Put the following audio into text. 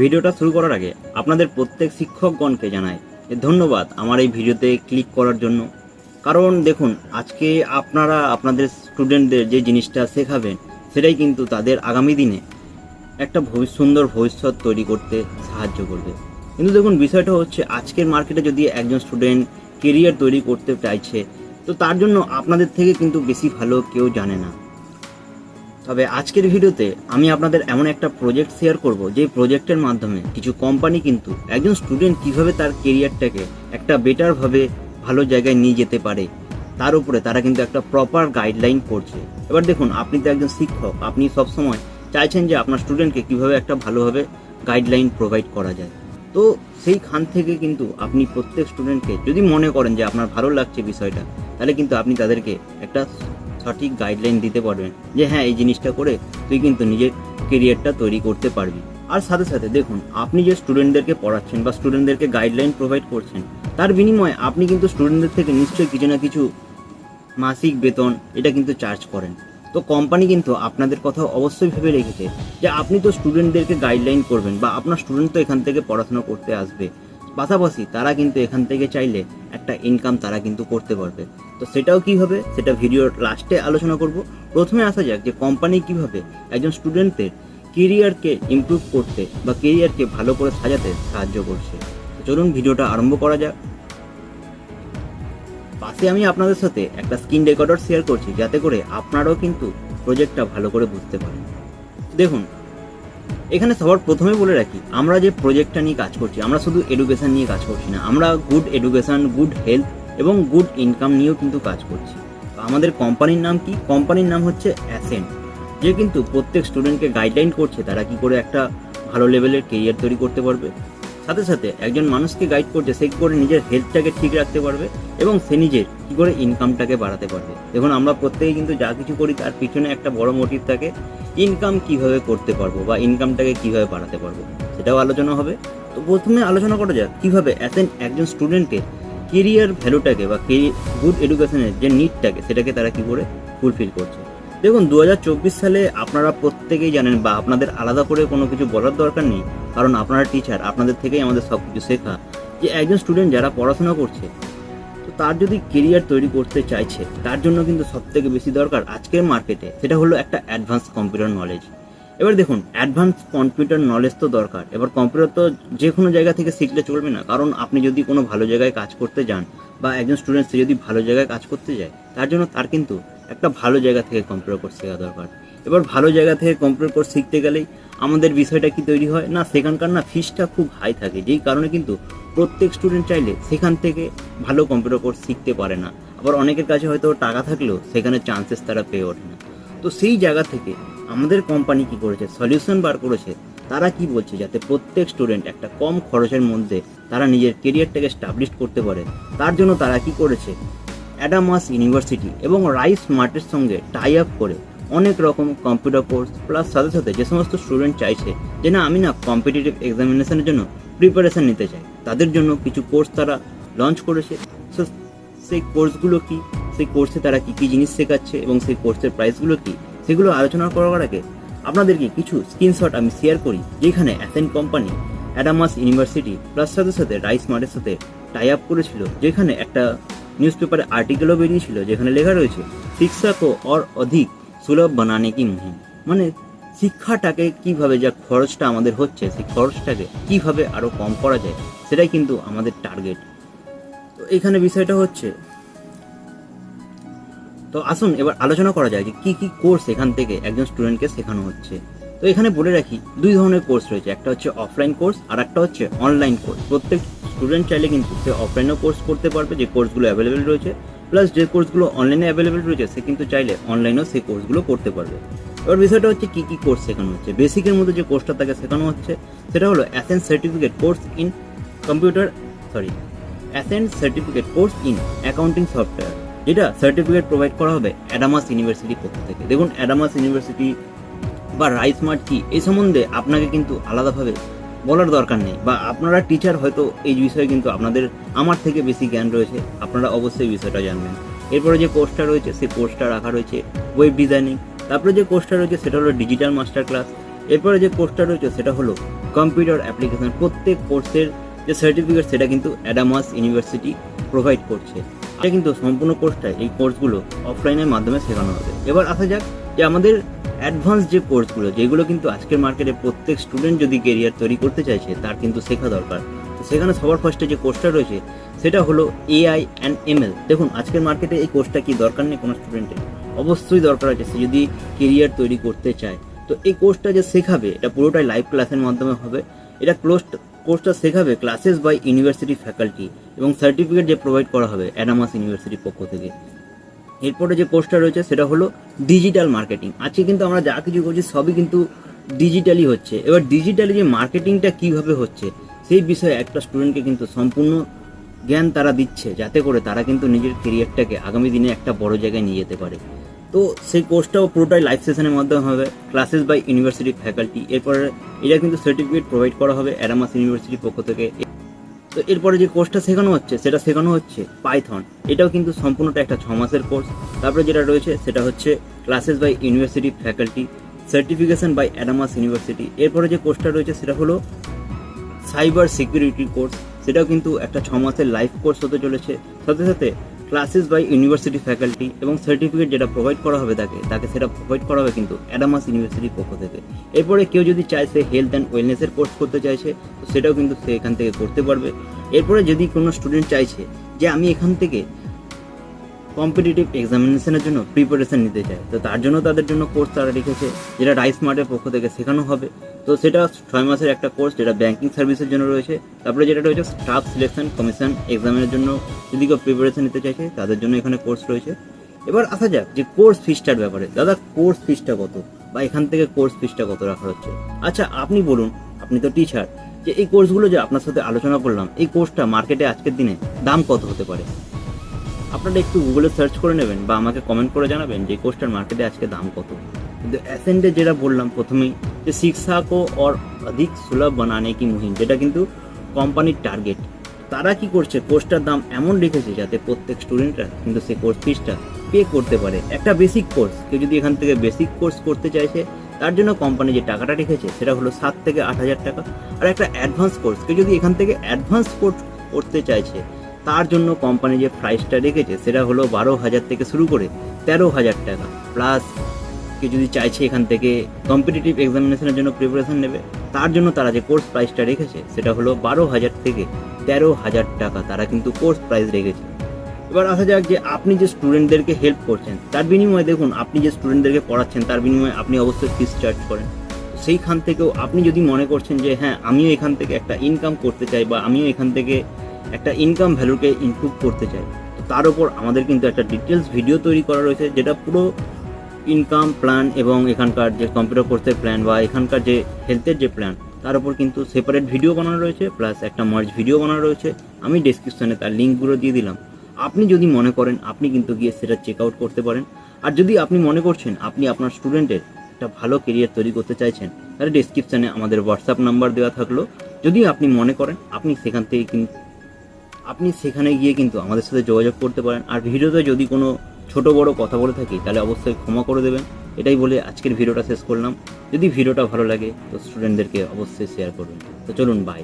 ভিডিওটা শুরু করার আগে আপনাদের প্রত্যেক শিক্ষকগণকে জানাই ধন্যবাদ আমার এই ভিডিওতে ক্লিক করার জন্য। কারণ দেখুন, আজকে আপনারা আপনাদের স্টুডেন্টদের যে জিনিসটা শেখাবেন, সেটাই কিন্তু তাদের আগামী দিনে একটা সুন্দর ভবিষ্যৎ তৈরি করতে সাহায্য করবে। কিন্তু দেখুন, বিষয়টা হচ্ছে আজকের মার্কেটে যদি একজন স্টুডেন্ট কেরিয়ার তৈরি করতে চাইছে, তো তার জন্য আপনাদের থেকে কিন্তু বেশি ভালো কেউ জানে না। তবে আজকের ভিডিওতে আমি আপনাদের এমন একটা প্রজেক্ট শেয়ার করব যে প্রজেক্টের মাধ্যমে কিছু কোম্পানি কিন্তু একজন স্টুডেন্ট কীভাবে তার কেরিয়ারটাকে একটা বেটারভাবে ভালো জায়গায় নিয়ে যেতে পারে, তার উপরে তারা কিন্তু একটা প্রপার গাইডলাইন করছে। এবার দেখুন, আপনি তো একজন শিক্ষক, আপনি সবসময় চাইছেন যে আপনার স্টুডেন্টকে কীভাবে একটা ভালোভাবে গাইডলাইন প্রোভাইড করা যায়। তো সেই খান থেকে কিন্তু আপনি প্রত্যেক স্টুডেন্টকে যদি মনে করেন যে আপনার ভালো লাগছে বিষয়টা, তাহলে কিন্তু আপনি তাদেরকে একটা সঠিক গাইডলাইন দিতে পারবেন যে হ্যাঁ এই জিনিসটা করে তুই কিন্তু নিজের কেরিয়ারটা তৈরি করতে পারবি। আর সাথে সাথে দেখুন, আপনি যে স্টুডেন্টদেরকে পড়াচ্ছেন বা স্টুডেন্টদেরকে গাইডলাইন প্রোভাইড করছেন, তার বিনিময়ে আপনি কিন্তু স্টুডেন্টদের থেকে নিশ্চয়ই কিছু না কিছু মাসিক বেতন এটা কিন্তু চার্জ করেন। তো কোম্পানি কিন্তু আপনাদের কথা অবশ্যই ভেবে রেখেছে যে আপনি তো স্টুডেন্টদেরকে গাইডলাইন করবেন বা আপনার স্টুডেন্ট তো এখান থেকে পড়াশোনা করতে আসবে। পাশাপাশি তারা কিন্তু এখান থেকে চাইলে একটা ইনকাম তারা কিন্তু করতে পারবে। তো সেটাও কি হবে? সেটা ভিডিওর লাস্টে আলোচনা করব। প্রথমে আসা যাক যে কোম্পানি কীভাবে একজন স্টুডেন্টদের কেরিয়ারকে ইমপ্রুভ করতে বা কেরিয়ারকে ভালো করে সাজাতে সাহায্য করছে। চলুন ভিডিওটা আরম্ভ করা যাক। পাশে আমি আপনাদের সাথে একটা স্ক্রিন রেকর্ডার শেয়ার করছি, যাতে করে আপনারাও কিন্তু প্রজেক্টটা ভালো করে বুঝতে পারেন। দেখুন এখানে সবার প্রথমে বলে রাখি, আমরা যে প্রজেক্টটা নিয়ে কাজ করছি, আমরা শুধু এডুকেশান নিয়ে কাজ করছি না, আমরা গুড এডুকেশান গুড হেলথ এবং গুড ইনকাম নিয়েও কিন্তু কাজ করছি। আমাদের কোম্পানির নাম কি? কোম্পানির নাম হচ্ছে অ্যাসেন্ট যে কিন্তু প্রত্যেক স্টুডেন্টকে গাইডলাইন করছে তারা কি করে একটা ভালো লেভেলের কেরিয়ার তৈরি করতে পারবে। সাথে সাথে একজন মানুষকে গাইড করছে সে করে নিজের হেলথটাকে ঠিক রাখতে পারবে এবং সে নিজের কী করে ইনকামটাকে বাড়াতে পারবে। দেখুন, আমরা প্রত্যেকে কিন্তু যা কিছু করি, তার পিছনে একটা বড় মোটিভ থাকে ইনকাম কীভাবে করতে পারব বা ইনকামটাকে কীভাবে বাড়াতে পারব, সেটাও আলোচনা হবে। তো প্রথমে আলোচনা করা যাক, কীভাবে অ্যাসেন একজন স্টুডেন্টের কেরিয়ার ভ্যালুটাকে বা গুড এডুকেশনের যে নিডটাকে সেটাকে তারা কি করে ফুলফিল করছে। দেখুন দু হাজার চব্বিশ সালে আপনারা প্রত্যেকেই জানেন বা আপনাদের আলাদা করে কোনো কিছু বলার দরকার নেই কারণ আপনারা টিচার আপনাদের থেকেই আমাদের সব কিছু শেখা। যে একজন স্টুডেন্ট যারা পড়াশোনা করছে, তো তার যদি কেরিয়ার তৈরি করতে চাইছে, তার জন্য কিন্তু সব থেকে বেশি দরকার আজকের মার্কেটে সেটা হলো একটা অ্যাডভান্স কম্পিউটার নলেজ এবার দেখুন অ্যাডভান্স কম্পিউটার নলেজ তো দরকার। এবার কম্পিউটার তো যে কোনো জায়গা থেকে শিখলে চলবে না। কারণ আপনি যদি কোনো ভালো জায়গায় কাজ করতে যান, বা একজন স্টুডেন্ট সে যদি ভালো জায়গায় কাজ করতে যায়, তার জন্য তার কিন্তু একটা ভালো জায়গা থেকে কম্পিউটার কোর্স শেখা দরকার। এবার ভালো জায়গা থেকে কম্পিউটার কোর্স শিখতে গেলেই আমাদের বিষয়টা কি তৈরি হয়? না, সেখানকার না ফিসটা খুব হাই থাকে। যেই কারণে কিন্তু প্রত্যেক স্টুডেন্ট চাইলে সেখান থেকে ভালো কম্পিউটার কোর্স শিখতে পারে না। আবার অনেকের কাছে হয়তো টাকা থাকলেও সেখানে চান্সেস তারা পেয়ে ওঠে না। তো সেই জায়গা থেকে আমাদের কোম্পানি কি করেছে? সলিউশন বার করেছে। তারা কি বলছে? যাতে প্রত্যেক স্টুডেন্ট একটা কম খরচের মধ্যে তারা নিজের কেরিয়ারটাকে স্টাবলিশ করতে পারে। তার জন্য তারা কি করেছে? অ্যাডামাস ইউনিভার্সিটি এবং রাইস মার্টের সঙ্গে টাই আপ করে অনেক রকম কম্পিউটার কোর্স প্লাস সাথে সাথে যে সমস্ত স্টুডেন্ট চাইছে যে না আমি না কম্পিটিটিভ এক্সামিনেশনের জন্য প্রিপারেশন নিতে চাই তাদের জন্য কিছু কোর্স তারা লঞ্চ করেছে। So, সেই কোর্সগুলো কি? সেই কোর্সে তারা কী কী জিনিস শেখাচ্ছে এবং সেই কোর্সের প্রাইসগুলো কি? সেগুলো আলোচনা করার আগে আপনাদেরকে কিছু স্ক্রিনশট আমি শেয়ার করি যেখানে Athen company Adamas university plus সাথে সাথে রাইস মার্টের সাথে টাই আপ করেছিল যেখানে একটা নিউজ পেপারে আর্টিকেলও বেরিয়েছিল যেখানে লেখা রয়েছে শিক্ষা কো অর অধিক সুলভ বানানে কি মুহিম? মানে শিক্ষাটাকে কীভাবে যা খরচটা আমাদের হচ্ছে, সেই খরচটাকে কীভাবে আরও কম করা যায়, সেটাই কিন্তু আমাদের টার্গেট তো এখানে বিষয়টা হচ্ছে, তো আসুন এবার আলোচনা করা যায় যে কি কি কোর্স এখান থেকে একজন স্টুডেন্টকে শেখানো হচ্ছে। তো এখানে বলে রাখি, দুই ধরনের কোর্স রয়েছে, একটা হচ্ছে অফলাইন কোর্স আর একটা হচ্ছে অনলাইন কোর্স প্রত্যেক স্টুডেন্ট চাইলে কিন্তু সে অফলাইনেও কোর্স করতে পারবে, যে কোর্সগুলো অ্যাভেলেবেল রয়েছে। প্লাস যে কোর্সগুলো অনলাইনে অ্যাভেলেবেল রয়েছে, সে কিন্তু চাইলে অনলাইনেও সেই কোর্সগুলো করতে পারবে। এবার বিষয়টা হচ্ছে কী কী কোর্স শেখানো হচ্ছে? বেসিকের মধ্যে যে কোর্সটা তাকে শেখানো হচ্ছে, সেটা হলো essence certificate course in computer sorry ascent certificate course in accounting software যেটা সার্টিফিকেট প্রোভাইড করা হবে অ্যাডামাস ইউনিভার্সিটির পক্ষ থেকে। দেখুন অ্যাডামাস ইউনিভার্সিটি বা রাইস মার্ট কি এই সম্বন্ধে আপনাকে কিন্তু আলাদাভাবে বলার দরকার নেই। বা আপনারা টিচার হয়তো এই বিষয়ে কিন্তু আপনাদের, আমার থেকে বেশি জ্ঞান রয়েছে, আপনারা অবশ্যই বিষয়টা জানবেন। এরপরে যে কোর্সটা রয়েছে, সেই কোর্সটা রাখা রয়েছে ওয়েব ডিজাইনিং তারপরে যে কোর্সটা রয়েছে সেটা হলো ডিজিটাল মাস্টার ক্লাস এরপরে যে কোর্সটা রয়েছে সেটা হলো কম্পিউটার অ্যাপ্লিকেশন প্রত্যেক কোর্সের যে সার্টিফিকেট সেটা কিন্তু অ্যাডামাস ইউনিভার্সিটি প্রোভাইড করছে। এটা কিন্তু সম্পূর্ণ কোর্সটা এই কোর্সগুলো অফলাইনের মাধ্যমে শেখানো হবে। এবার আসা যাক যে আমাদের অ্যাডভান্স যে কোর্সগুলো যেগুলো কিন্তু আজকের মার্কেটে প্রত্যেক স্টুডেন্ট যদি কেরিয়ার তৈরি করতে চাইছে, তার কিন্তু শেখা দরকার। সেখানে সবার ফার্স্টে যে কোর্সটা রয়েছে, সেটা হলো এআই অ্যান্ড এমএল দেখুন, আজকের মার্কেটে এই কোর্সটা কি দরকার নেই কোনো স্টুডেন্টের অবশ্যই দরকার আছে, সে যদি কেরিয়ার তৈরি করতে চায়। তো এই কোর্সটা যে শেখাবে, এটা পুরোটাই লাইভ ক্লাসের মাধ্যমে হবে। এটা ক্লোজ কোর্সটা শেখাবে ক্লাসেস বাই ইউনিভার্সিটি ফ্যাকাল্টি এবং সার্টিফিকেট যে প্রোভাইড করা হবে অ্যাডামাস ইউনিভার্সিটির পক্ষ থেকে। এরপরে যে কোর্সটা রয়েছে সেটা হলো ডিজিটাল মার্কেটিং আজকে কিন্তু আমরা যা কিছু করছি সবই কিন্তু ডিজিটালি হচ্ছে। এবার ডিজিটালি যে মার্কেটিংটা কীভাবে হচ্ছে, সেই বিষয়ে একটা স্টুডেন্টকে কিন্তু সম্পূর্ণ জ্ঞান তারা দিচ্ছে, যাতে করে তারা কিন্তু নিজের কেরিয়ারটাকে আগামী দিনে একটা বড় জায়গায় নিয়ে যেতে পারে। তো সেই কোর্সটাও পুরোটাই লাইভ সেশনের মাধ্যমে হবে। ক্লাসেস বাই ইউনিভার্সিটি ফ্যাকাল্টি এরপরে এটা কিন্তু সার্টিফিকেট প্রোভাইড করা হবে অ্যারামাস ইউনিভার্সিটির পক্ষ থেকে। তো এরপরে যে কোর্সটা শেখানো হচ্ছে, সেটা শেখানো হচ্ছে পাইথন এটাও কিন্তু সম্পূর্ণটা একটা ছ মাসের কোর্স তারপরে যেটা রয়েছে, সেটা হচ্ছে classes by university faculty certification by Adamas university এরপরে যে কোর্সটা রয়েছে, সেটা হলো সাইবার সিকিউরিটি কোর্স সেটাও কিন্তু একটা ছ মাসের লাইফ কোর্স হতে চলেছে। সাথে সাথে ক্লাসেস বাই ইউনিভার্সিটি ফ্যাকাল্টি এবং সার্টিফিকেট যেটা প্রোভাইড করা হবে তাকে তাকে সেটা প্রোভাইড করা হবে কিন্তু অ্যাডামাস ইউনিভার্সিটির পক্ষ থেকে। এরপরে কেউ যদি চায় সে হেলথ অ্যান্ড ওয়েলনেসের কোর্স করতে চাইছে, তো সেটাও কিন্তু সে এখান থেকে করতে পারবে। এরপরে যদি কোনো স্টুডেন্ট চাইছে যে আমি এখান থেকে কম্পিটিটিভ এক্সামিনেশনের জন্য প্রিপারেশন নিতে চায়। তো তার জন্য তাদের জন্য কোর্স তারা রেখেছে, যেটা রাইস মার্টের পক্ষ থেকে শেখানো হবে। তো সেটা ছয় মাসের একটা কোর্স যেটা ব্যাঙ্কিং সার্ভিসের জন্য রয়েছে। তারপরে যেটা রয়েছে স্টাফ সিলেকশন কমিশন এক্সামের জন্য যদি কেউ প্রিপারেশন নিতে চাইছে, তাদের জন্য এখানে কোর্স রয়েছে। এবার আসা যাক যে কোর্স ফিসটার ব্যাপারে। দাদা কোর্স ফিসটা কত? বা এখান থেকে কোর্স ফিসটা কত রাখা হচ্ছে? আচ্ছা আপনি বলুন, আপনি তো টিচার যে এই কোর্সগুলো যে আপনার সাথে আলোচনা করলাম, এই কোর্সটা মার্কেটে আজকের দিনে দাম কত হতে পারে? আপনারা একটু গুগলে সার্চ করে নেবেন বা আমাকে কমেন্ট করে জানাবেন যে কোর্সটার মার্কেটে আজকে দাম কত কিন্তু অ্যাসেন্ডে যেটা বললাম প্রথমেই যে শিক্ষা কো और अधिक সুলভ বানানে কি মুহিম যেটা কিন্তু কোম্পানির টার্গেট তারা কি করছে কোর্সটার দাম এমন রেখেছে যাতে প্রত্যেক স্টুডেন্টরা কিন্তু সেই কোর্স ফিসটা পে করতে পারে একটা বেসিক কোর্স কেউ যদি এখান থেকে বেসিক কোর্স করতে চাইছে তার জন্য কোম্পানি যে টাকাটা রেখেছে সেটা হলো সাত থেকে আট হাজার টাকা আর একটা অ্যাডভান্স কোর্স কেউ যদি এখান থেকে অ্যাডভান্স কোর্স করতে চাইছে তার জন্য কোম্পানি যে প্রাইসটা রেখেছে, সেটা হলো বারো হাজার থেকে শুরু করে তেরো হাজার টাকা। প্লাস কেউ যদি চাইছে এখান থেকে কম্পিটিটিভ এক্সামিনেশনের জন্য প্রিপারেশন নেবে, তার জন্য তারা যে কোর্স প্রাইসটা রেখেছে, সেটা হলো বারো হাজার থেকে তেরো হাজার টাকা। তারা কিন্তু কোর্স প্রাইস রেখেছে। এবার আসা যাক যে আপনি যে স্টুডেন্টদেরকে হেল্প করছেন, তার বিনিময়ে দেখুন, আপনি যে স্টুডেন্টদেরকে পড়াচ্ছেন, তার বিনিময়ে আপনি অবশ্যই ফিস চার্জ করেন। সেইখান থেকেও আপনি যদি মনে করছেন যে হ্যাঁ আমিও এখান থেকে একটা ইনকাম করতে চাই বা আমিও এখান থেকে একটা ইনকাম ভ্যালুকে ইমপ্রুভ করতে চাই। তো তার উপর আমাদের কিন্তু একটা ডিটেলস ভিডিও তৈরি করা রয়েছে, যেটা পুরো ইনকাম প্ল্যান এবং এখানকার যে কম্পিউটার কোর্সের প্ল্যান বা এখানকার যে হেলথের যে প্ল্যান তার উপর কিন্তু সেপারেট ভিডিও বানানো রয়েছে প্লাস একটা মার্জ ভিডিও বানানো রয়েছে। আমি ডিসক্রিপশনে তার লিঙ্কগুলো দিয়ে দিলাম। আপনি যদি মনে করেন, আপনি কিন্তু গিয়ে সেটা চেক আউট করতে পারেন। আর যদি আপনি মনে করছেন, আপনি আপনার স্টুডেন্টের একটা ভালো কেরিয়ার তৈরি করতে চাইছেন, তাহলে ডিসক্রিপশনে আমাদের হোয়াটসঅ্যাপ নাম্বার দেওয়া থাকল। যদি আপনি মনে করেন, আপনি সেখান থেকে কিন্তু আপনি সেখানে গিয়ে কিন্তু আমাদের সাথে যোগাযোগ করতে পারেন। আর ভিডিওতে যদি কোনো ছোট বড় কথা বলে থাকি, তাহলে অবশ্যই ক্ষমা করে দেবেন। এটাই বলে আজকের ভিডিওটা শেষ করলাম। যদি ভিডিওটা ভালো লাগে, তো স্টুডেন্টদেরকে অবশ্যই শেয়ার করবেন। তো চলুন বাই